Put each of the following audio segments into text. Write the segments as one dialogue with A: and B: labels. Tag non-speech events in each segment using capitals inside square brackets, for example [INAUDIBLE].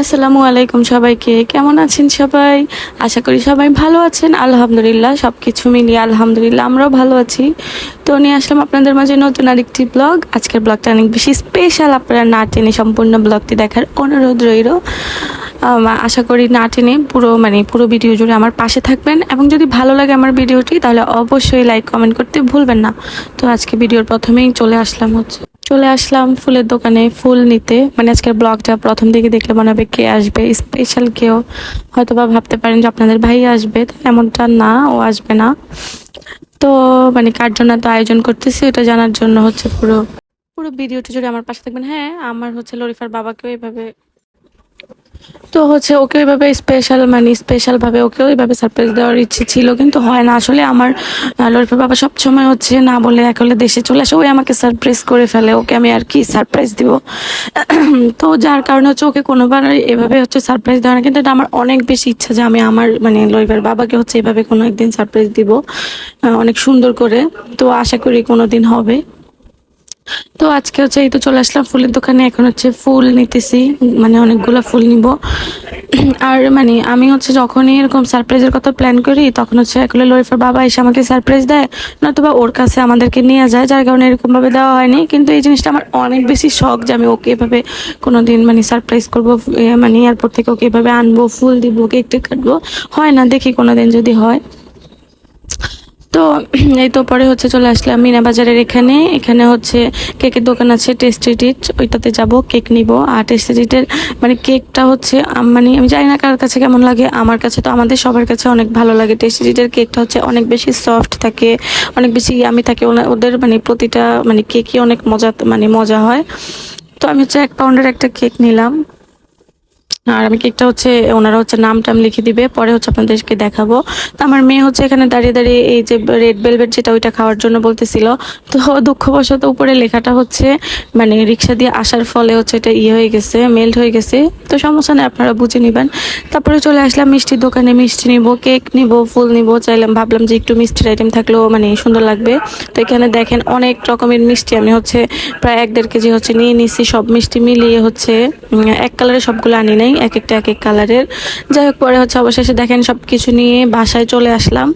A: আসসালামু আলাইকুম সবাইকে। কেমন আছেন সবাই? আশা করি সবাই ভালো আছেন। আলহামদুলিল্লাহ সব কিছু মিলিয়ে আলহামদুলিল্লাহ, আমরাও ভালো আছি। তো নিয়ে আসলাম আপনাদের মাঝে নতুন আরেকটি ব্লগ আজকের ব্লগটা অনেক বেশি স্পেশাল আপনারা না টেনে সম্পূর্ণ ব্লগটি দেখার অনুরোধ রইল। আশা করি না টেনে পুরো মানে পুরো ভিডিও জুড়ে আমার পাশে থাকবেন। এবং যদি ভালো লাগে আমার ভিডিওটি তাহলে অবশ্যই লাইক কমেন্ট করতে ভুলবেন না। তো আজকে ভিডিওর প্রথমেই চলে আসলাম হচ্ছে চলে আসলাম ফুলের দোকানে ফুল নিতে। মানে আজকের ব্লগটা প্রথম দিকে দেখলে মনে হবে কে আসবে। স্পেশাল কেউ হয়তো বা ভাবতে পারেন যে আপনাদের ভাই আসবে এমনটা না, ও আসবে না। তো মানে কার জন্য তো আয়োজন করতেছি ওটা জানার জন্য হচ্ছে পুরো পুরো ভিডিওটা জুড়ে আমার পাশে থাকবেন। হ্যাঁ আমার হচ্ছে লরিফার বাবাকেও এইভাবে তো হচ্ছে ওকে ওইভাবে স্পেশাল মানে স্পেশাল ভাবে ওকেও ওইভাবে সারপ্রাইজ দেওয়ার ইচ্ছে ছিল, কিন্তু হয় না। আসলে আমার লরিফার বাবা সবসময় হচ্ছে না বলে এক হলে দেশে চলে আসে, ওই আমাকে সারপ্রাইজ করে ফেলে। ওকে আমি আর কি সারপ্রাইজ দিব? [CLEARS THROAT] তো যার কারণে হচ্ছে ওকে কোনোবার এভাবে হচ্ছে সারপ্রাইজ দেওয়া না, কিন্তু এটা আমার অনেক বেশি ইচ্ছা যে আমি আমার মানে লরিফার বাবাকে হচ্ছে এভাবে কোনো একদিন সারপ্রাইজ দিব অনেক সুন্দর করে। তো আশা করি কোনো দিন হবে। তো আজকে হচ্ছে এই তো চলে আসলাম, ফুলের দোকানে। এখন হচ্ছে ফুল নিতেছি মানে অনেকগুলো ফুল নিব। আর মানে আমি হচ্ছে যখনই এরকম সারপ্রাইজের কথা প্ল্যান করি, তখন হচ্ছে একলে লরিফার বাবা এসে আমাকে সারপ্রাইজ দেয়, নতুবা ওর কাছে আমাদেরকে নিয়ে যায়, যার কারণে এরকমভাবে দেওয়া হয়নি। কিন্তু এই জিনিসটা আমার অনেক বেশি শখ যে আমি ওকে এভাবে কোনোদিন মানে সারপ্রাইজ করব মানে এয়ারপোর্ট থেকে ওকে এভাবে আনব, ফুল দিব কেক টেক কাটবো। হয় না, দেখি কোনোদিন যদি হয়। তো এই তো পরে হচ্ছে চলে আসলাম মিনা বাজারের এখানে। এখানে হচ্ছে কেকের দোকান আছে টেস্টি টিট ওইটাতে যাব, কেক নিব। আর টেস্টি টিটের মানে কেকটা হচ্ছে মানে আমি জানি না কার কাছে কেমন লাগে, আমার কাছে তো আমাদের সবার কাছে অনেক ভালো লাগে। টেস্টি টিটের কেকটা হচ্ছে অনেক বেশি সফট থাকে, অনেক বেশি আমি থাকে। ওদের মানে প্রতিটা মানে কেকই অনেক মজা মানে মজা হয়। তো আমি হচ্ছে এক পাউন্ডের একটা কেক নিলাম। আর আমি কেকটা হচ্ছে, ওনারা হচ্ছে নাম টাম লিখে দিবে, পরে হচ্ছে আপনাদেরকে দেখাবো। তো আমার মেয়ে হচ্ছে এখানে দাঁড়িয়ে দাঁড়িয়ে এই যে রেড ভেলভেট যেটা ওইটা খাওয়ার জন্য বলতেছিল। তো দুঃখবশত উপরে লেখাটা হচ্ছে মানে রিক্সা দিয়ে আসার ফলে হচ্ছে এটা ইয়ে হয়ে গেছে মেল্ট হয়ে গেছে। তো সমস্যা নেই, আপনারা বুঝে নেবেন। তারপরে চলে আসলাম মিষ্টির দোকানে, মিষ্টি নিব, কেক নিব, ফুল নিব, চাইলাম, ভাবলাম যে একটু মিষ্টির আইটেম থাকলেও মানে সুন্দর লাগবে। তো এখানে দেখেন অনেক রকমের মিষ্টি, আমি হচ্ছে প্রায় এক দেড় কেজি হচ্ছে নিয়ে নিছি, সব মিষ্টি মিলিয়ে হচ্ছে এক কালারের সবগুলো আনি নাই। এক একটা এক এক কালারের। যাই হোক, পরে হচ্ছে অবশেষে দেখেন সব কিছু নিয়ে বাসায় চলে আসলাম।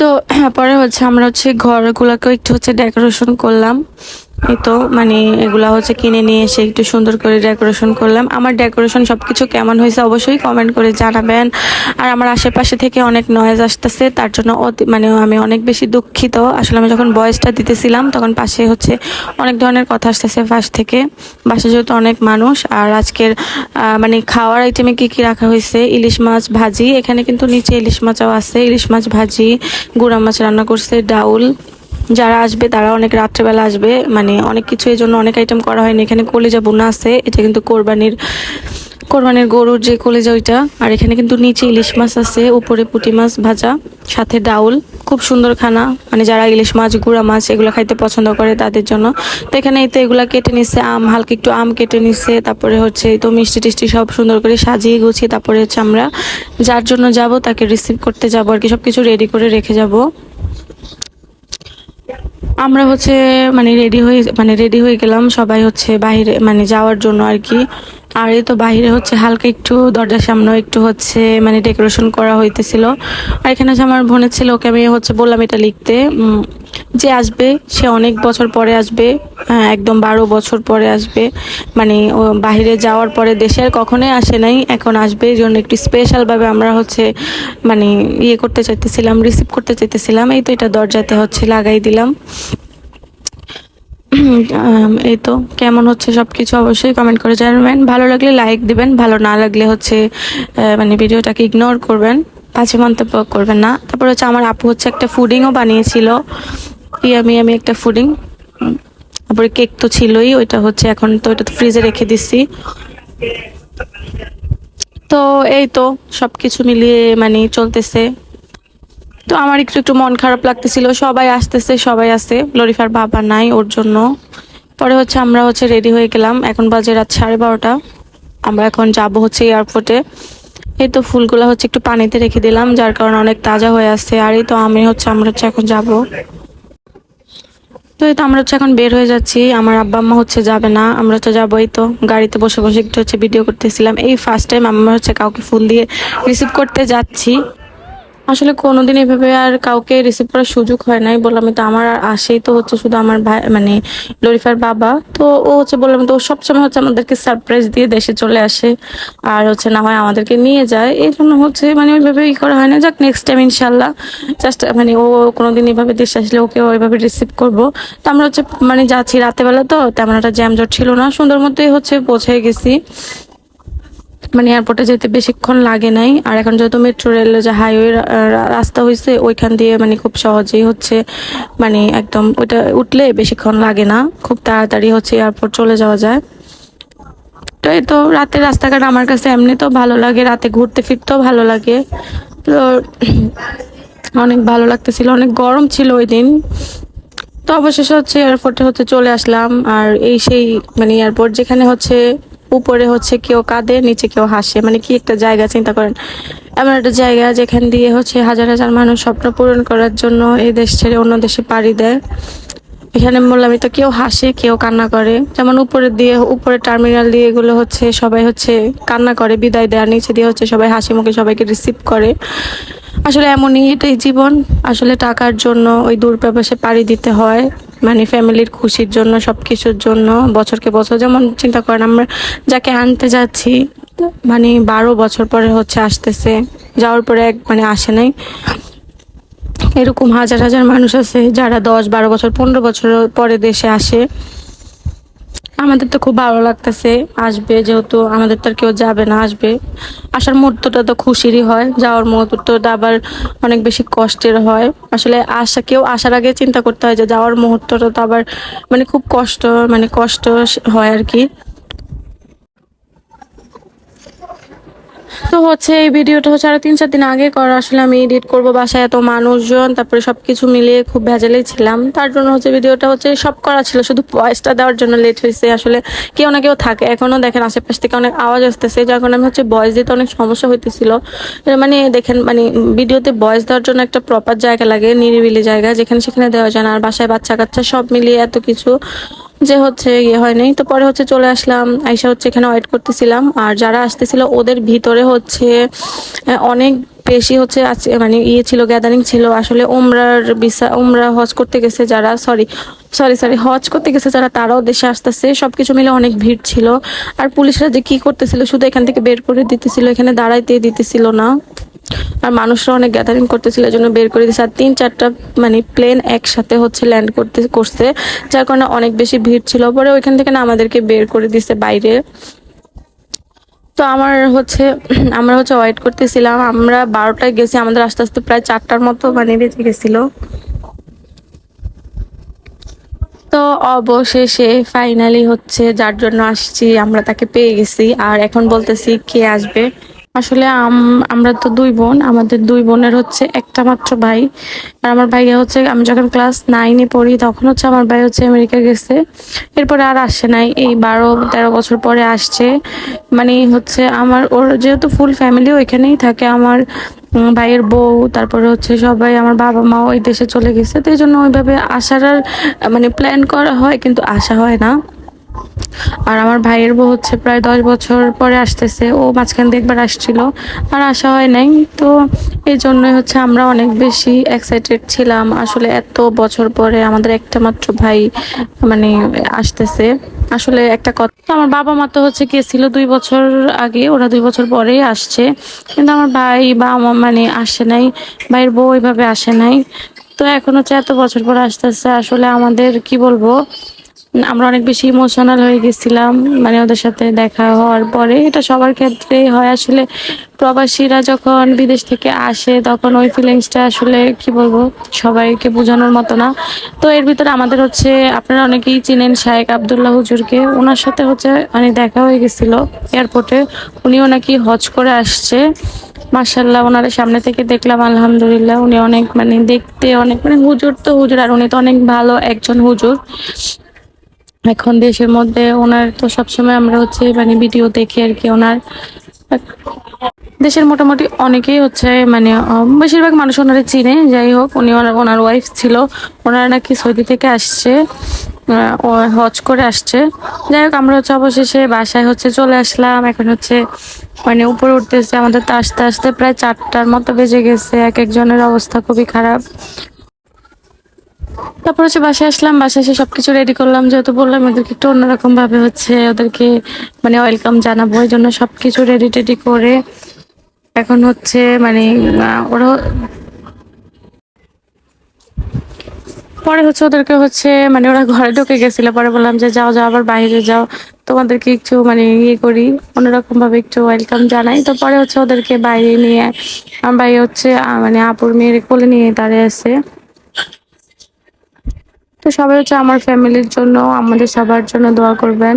A: তো পরে হচ্ছে আমরা হচ্ছে ঘরগুলোকেও একটু হচ্ছে ডেকোরেশন করলাম। এই তো মানে এগুলা হচ্ছে কিনে নিয়ে এসে একটু সুন্দর করে ডেকোরেশন করলাম। আমার ডেকোরেশন সবকিছু কেমন হয়েছে অবশ্যই কমেন্ট করে জানাবেন। আর আমার আশেপাশে থেকে অনেক নয়েজ আসতেছে, তার জন্য মানে আমি অনেক বেশি দুঃখিত। আসলে আমি যখন ভয়েসটা দিতেছিলাম, তখন পাশে হচ্ছে অনেক ধরনের কথা আসতেছে পাশ থেকে। বাসা যেহেতু অনেক মানুষ, আর আজকের মানে খাওয়ার আইটেমে কি কি রাখা হয়েছে? ইলিশ মাছ ভাজি, এখানে কিন্তু নিচে ইলিশ মাছও আছে। ইলিশ মাছ ভাজি, গুঁড়া মাছ রান্না করছে, ডাউল। যারা আসবে তারা অনেক রাত্রেবেলা আসবে। মানে অনেক কিছু এই জন্য অনেক আইটেম করা হয়নি। এখানে কলিজা বোনা আছে। এটা কিন্তু কোরবানির কোরবানির গরুর যে কলিজা ওইটা। আর এখানে কিন্তু নিচে ইলিশ মাছ আছে, উপরে পুঁটি মাছ ভাজা, সাথে ডাউল। খুব সুন্দর খানা। মানে যারা ইলিশ মাছ, গুঁড়া মাছ এগুলো খাইতে পছন্দ করে তাদের জন্য। তো এখানে এই তো এগুলো কেটে নিচ্ছে আম, হালকা একটু আম কেটে নিচ্ছে তারপরে হচ্ছে তো মিষ্টি টিষ্টি সব সুন্দর করে সাজিয়ে গুছিয়ে তারপরে হচ্ছে আমরা যার জন্য যাব তাকে রিসিভ করতে যাব। আর কি সব কিছু রেডি করে রেখে যাব। আমরা হচ্ছে মানে রেডি হয়ে মানে রেডি হয়ে গেলাম। সবাই হচ্ছে বাইরে মানে যাওয়ার জন্য আর কি। আর এই তো বাইরে হচ্ছে হালকা একটু দরজার সামনে একটু হচ্ছে মানে ডেকোরেশন করা হইতেছিল। আর এখানে হচ্ছে আমার বোনের ছিল ওকে আমি হচ্ছে বললাম এটা লিখতে যে আসবে সে অনেক বছর পরে আসবে হ্যাঁ, একদম বারো বছর পরে আসবে। মানে ও বাইরে যাওয়ার পরে দেশে আর কখনোই আসে নাই এখন আসবে। এই জন্য একটু স্পেশালভাবে আমরা হচ্ছে মানে ইয়ে করতে চাইতেছিলাম রিসিভ করতে চাইতেছিলাম। এই তো এটা দরজাতে হচ্ছে লাগাই দিলাম। এই তো কেমন হচ্ছে সব কিছু অবশ্যই কমেন্ট করে জানাবেন। ভালো লাগলে লাইক দিবেন, ভালো না লাগলে হচ্ছে মানে ভিডিওটাকে ইগনোর করবেন পাঁচে মন্তব্য করবেন না। তারপর হচ্ছে আমার আপু হচ্ছে একটা ফুডিংও বানিয়েছিল। ইয়ামি আমি একটা ফুডিং। তারপরে কেক তো ছিলই, ওইটা হচ্ছে এখন তো ওইটা তো ফ্রিজে রেখে দিচ্ছি। তো এই তো সব কিছু মিলিয়ে মানে চলতেছে। তো আমার একটু একটু মন খারাপ লাগতেছিল। সবাই আসতেছে, সবাই আসে লরিফার বাবা নাই ওর জন্য। পরে হচ্ছে আমরা হচ্ছে রেডি হয়ে গেলাম। এখন বাজে রাত সাড়ে বারোটা। আমরা এখন যাব হচ্ছে এয়ারপোর্টে এই তো ফুলগুলো হচ্ছে একটু পানিতে রেখে দিলাম, যার কারণে অনেক তাজা হয়ে আসছে আর এই তো আমি হচ্ছে, আমরা হচ্ছে এখন যাব। তো এই তো আমরা হচ্ছে এখন বের হয়ে যাচ্ছি। আমার আব্বা আম্মা হচ্ছে যাবে না। আমরা তো যাবোই তো গাড়িতে বসে বসে একটু হচ্ছে ভিডিও করতেছিলাম। এই ফার্স্ট টাইম আমরা হচ্ছে কাউকে ফুল দিয়ে রিসিভ করতে যাচ্ছি। আসলে কোনোদিন এভাবে আর কাউকে রিসিভ করার সুযোগ হয় নাই। বললাম তো আমার আসেই তো হচ্ছে শুধু আমার ভাই মানে লরিফার বাবা। তো ও হচ্ছে বললাম, তো ও সবসময় হচ্ছে আমাদেরকে সারপ্রাইজ দিয়ে দেশে চলে আসে আর হচ্ছে না হয় আমাদেরকে নিয়ে যায়। এই জন্য হচ্ছে মানে ওইভাবে ই করা হয় না। যাক নেক্সট টাইম ইনশাল্লাহ জাস্ট মানে ও কোনোদিন এভাবে দেশে আসলে ওকে ওইভাবে রিসিভ করব। তো আমরা হচ্ছে মানে যাচ্ছি রাতেবেলা তো, তেমন একটা জ্যামজট ছিল না। সুন্দর মতোই হচ্ছে পৌঁছে গেছি। মানে এয়ারপোর্টে যেতে বেশিক্ষণ লাগে নাই। আর এখন যেহেতু মেট্রো রেল যে হাইওয়ে রাস্তা হয়েছে ওইখান দিয়ে মানে খুব সহজেই হচ্ছে মানে একদম ওইটা উঠলে বেশিক্ষণ লাগে না। খুব তাড়াতাড়ি হচ্ছে এয়ারপোর্ট চলে যাওয়া যায়। তো এই তো রাতের রাস্তাঘাট আমার কাছে এমনি তো ভালো লাগে, রাতে ঘুরতে ফিরতেও ভালো লাগে। তো অনেক ভালো লাগতেছিল, অনেক গরম ছিল ওই দিন। তো অবশেষে হচ্ছে এয়ারপোর্টে হচ্ছে চলে আসলাম। আর এই সেই মানে এয়ারপোর্ট যেখানে হচ্ছে উপরে হচ্ছে কেউ কাঁদে, নিচে কেউ হাসে। মানে কি একটা জায়গা চিন্তা করেন। এমন একটা জায়গা যেখান দিয়ে হচ্ছে হাজার হাজার মানুষ স্বপ্ন পূরণ করার জন্য এই দেশ ছেড়ে অন্য দেশে পাড়ি দেয়। এখানে বললাম তো কেউ হাসে, কেউ কান্না করে। যেমন উপরে দিয়ে, উপরে টার্মিনাল দিয়ে এগুলো হচ্ছে সবাই হচ্ছে কান্না করে, বিদায় দেয়। নিচে দিয়ে হচ্ছে সবাই হাসি মুখে সবাইকে রিসিভ করে। আসলে এমনই এটাই জীবন। আসলে টাকার জন্য ওই দূর পাড়ি দিতে হয়। মানে ফ্যামিলির খুশির জন্য সব কিছুর জন্য, বছরকে বছর যেমন চিন্তা করেন, আমরা যাকে আনতে যাচ্ছি মানে বারো বছর পরে হচ্ছে আসতেছে, যাওয়ার পরে এক মানে আসে নাই। এরকম হাজার হাজার মানুষ আছে যারা দশ, বারো বছর, পনেরো বছর পরে দেশে আসে। আমাদের তো খুব ভালো লাগতেছে, আসবে যেহেতু আমাদের তো আর কেউ যাবে না, আসবে। আসার মুহূর্তটা তো খুশিরই হয়, যাওয়ার মুহূর্তটা আবার অনেক বেশি কষ্টের হয়। আসলে আসা, কেউ আসার আগে চিন্তা করতে হয় যে যাওয়ার মুহূর্তটা তো আবার মানে খুব কষ্ট মানে কষ্ট হয় আর কি। তো হচ্ছে এই ভিডিওটা হচ্ছে আরও তিন চার দিন আগে করা। আসলে আমি এডিট করব বাসায় এত মানুষজন, তারপরে সবকিছু মিলিয়ে খুব ভেজালেই ছিলাম। তার জন্য হচ্ছে ভিডিওটা হচ্ছে সব করা ছিল, শুধু ভয়েসটা দেওয়ার জন্য লেট হয়েছে। আসলে কেউ না কেউ থাকে, এখনও দেখেন আশেপাশ থেকে অনেক আওয়াজ আসতেছে, যার কারণে আমি হচ্ছে ভয়েস দিতে অনেক সমস্যা হইতেছিল। মানে দেখেন মানে ভিডিওতে ভয়েস দেওয়ার জন্য একটা প্রপার জায়গা লাগে, নিরিবিলি জায়গা, যেখানে সেখানে দেওয়া যায় না। আর বাসায় বাচ্চা কাচ্চা সব মিলিয়ে এত কিছু। যে হচ্ছে ইয়ে হয় নাই তো পরে হচ্ছে চলে আসলাম, আইসা হচ্ছে এখানে ওয়েট করতেছিলাম। আর যারা আসতেছিল, ওদের ভিতরে হচ্ছে অনেক বেশি হচ্ছে মানে ইয়ে ছিল গ্যাদারিং ছিল। আসলে ওমরার বিসা ওমরা হজ করতে গেছে যারা সরি সরি সরি হজ করতে গেছে যারা, তারাও দেশে আসতেছে। সবকিছু মিলে অনেক ভিড় ছিল। আর পুলিশরা যে কি করতেছিল, শুধু এখান থেকে বের করে দিতেছিল, এখানে দাঁড়াইতে দিতেছিল না। আর মানুষরা অনেক গ্যাদারিং করতেছিল এই জন্য বের করে দিয়েছে আর তিন চারটা মানে প্লেন একসাথে হচ্ছে ল্যান্ড করতে, করছে, যার কারণে অনেক বেশি ভিড় ছিল। পরে ওইখান থেকে না আমাদেরকে বের করে দিছে বাইরে। তো আমার হচ্ছে, আমরা হচ্ছে ওয়েট করতেছিলাম। আমরা বারোটায় গেছি, আমাদের আস্তে আস্তে প্রায় চারটার মতো মানে বেঁচে গেছিল। তো অবশেষে ফাইনালি হচ্ছে, যার জন্য আসছি, আমরা তাকে পেয়ে গেছি। আর এখন বলতেছি কে আসবে। আসলে আমরা তো দুই বোন, আমাদের দুই বোনের হচ্ছে একটা মাত্র ভাই। আর আমার ভাইয়া হচ্ছে, আমি যখন ক্লাস নাইনে পড়ি, তখন হচ্ছে আমার ভাই হচ্ছে আমেরিকা গেছে। এরপরে আর আসে নাই, এই বারো, তেরো বছর পরে আসছে। মানে হচ্ছে আমার, ওর যেহেতু ফুল ফ্যামিলি ওইখানেই থাকে, আমার ভাইয়ের বউ, তারপরে হচ্ছে সবাই, আমার বাবা মা ওই দেশে চলে গেছে। তো এই জন্য ওইভাবে আসার আর মানে প্ল্যান করা হয়, কিন্তু আসা হয় না। আর আমার ভাইয়ের বউ হচ্ছে প্রায় দশ বছর পরে আসতেছে। ও মাঝখান দিয়ে একবার আসছিল, আর আসা হয় নাই। তো এই জন্যই হচ্ছে আমরা অনেক বেশি এক্সাইটেড ছিলাম। আসলে এত বছর পরে আমাদের একটা মাত্র ভাই মানে আসতেছে। আসলে একটা কথা, আমার বাবা মা তো হচ্ছে গেছিল দুই বছর আগে, ওরা দুই বছর পরেই আসছে। কিন্তু আমার ভাই বা আমার মানে আসে নাই। ভাইয়ের বউ ওইভাবে আসে নাই। তো এখন হচ্ছে এত বছর পর আসতেছে, আসলে আমাদের কি বলব? আমরা অনেক বেশি ইমোশনাল হয়ে গেছিলাম মানে ওদের সাথে দেখা হওয়ার পরে। এটা সবার ক্ষেত্রেই হয়। আসলে প্রবাসীরা যখন বিদেশ থেকে আসে, তখন ওই ফিলিংসটা আসলে কি বলব, সবাইকে বোঝানোর মতো না। তো এর ভিতরে আমাদের হচ্ছে, আপনারা অনেকেই চিনেন শায়েক আবদুল্লাহ হুজুরকে। ওনার সাথে হচ্ছে মানে দেখা হয়ে গেছিল এয়ারপোর্টে উনিও নাকি হজ করে আসছে। মার্শাল্লাহ ওনার সামনে থেকে দেখলাম, আলহামদুলিল্লাহ, উনি অনেক মানে দেখতে অনেক মানে হুজুর তো হুজুর, আর উনি তো অনেক ভালো একজন হুজুর। এখন দেশের মধ্যে ওনার তো সবসময় আমরা হচ্ছে মানে ভিডিও দেখি আর কি ওনার। দেশের মোটামুটি অনেকেই হচ্ছে মানে বেশিরভাগ মানুষ ওনারে চিনে, যাই হোক, উনি ওনার ওয়াইফ ছিল। ওনারা নাকি সৌদি থেকে আসছে হজ করে আসছে। যাই হোক, আমরা হচ্ছে অবশেষে বাসায় হচ্ছে চলে আসলাম। এখন হচ্ছে মানে উপরে উঠতেছে, আমাদের তো আসতে আসতে প্রায় চারটার মতো বেজে গেছে। এক একজনের অবস্থা খুবই খারাপ। তারপর হচ্ছে বাসায় আসলাম, বাসায় এসে সবকিছু রেডি করলাম। যেহেতু বললাম ওদেরকে একটু অন্যরকম ভাবে হচ্ছে ওদেরকে মানে ওয়েলকাম জানাব এই জন্য সবকিছু রেডি টেডি করে এখন হচ্ছে মানে ওরা পরে হচ্ছে ওদেরকে হচ্ছে মানে ওরা ঘরে ঢুকে গেছিল। পরে বললাম যে, যাও যাও, আবার বাইরে যাও। তোমাদেরকে একটু মানে ইয়ে করি অন্যরকম ভাবে একটু ওয়েলকাম জানাই। তো পরে হচ্ছে ওদেরকে বাইরে নিয়ে আমার ভাই হচ্ছে মানে আপুর মেয়ের কোলে নিয়ে দাঁড়িয়ে আছে। তো সবাই হচ্ছে আমার ফ্যামিলির জন্য আমাদের সবার জন্য দোয়া করবেন।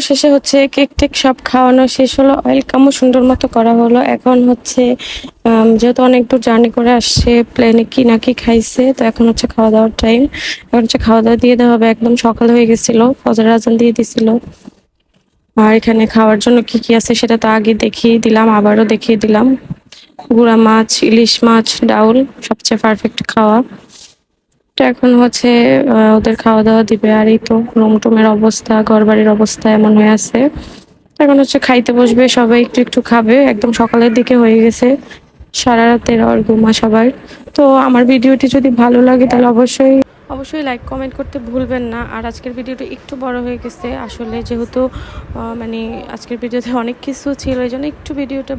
A: অবশেষে হচ্ছে কেক টেক সব খাওয়ানো শেষ হলো। ওয়েলকামও সুন্দর মতো করা হলো। এখন হচ্ছে যেহেতু অনেক দূর জার্নি করে আসছে প্লেনে কি না কি খাইছে, তো এখন হচ্ছে খাওয়া দাওয়ার টাইম এখন হচ্ছে খাওয়া দাওয়া দিয়ে দেওয়া হবে। একদম সকাল হয়ে গেছিল, ফজর আজান দিয়ে দিছিল। আর এখানে খাওয়ার জন্য কি কি আছে সেটা তো আগে দেখিয়ে দিলাম, আবারও দেখিয়ে দিলাম। গুড়া মাছ, ইলিশ মাছ, ডাউল, সবচেয়ে পারফেক্ট খাওয়া। তো এখন হচ্ছে ওদের খাওয়া দাওয়া দিবে। আর এই তো রুম টুমের অবস্থা ঘর বাড়ির অবস্থা এমন হয়ে আছে। এখন হচ্ছে খাইতে বসবে, সবাই একটু একটু খাবে। একদম সকালের দিকে হয়ে গেছে, সারা রাতের আর ঘুমা সবার। তো আমার ভিডিওটি যদি ভালো লাগে তাহলে অবশ্যই অবশ্যই লাইক কমেন্ট করতে ভুলবেন না। আর আজকের ভিডিওটা একটু বড় হয়ে গেছে। আসলে যেহেতু মানে আজকের ভিডিওতে অনেক কিছু ছিল, এই জন্য একটু ভিডিওটা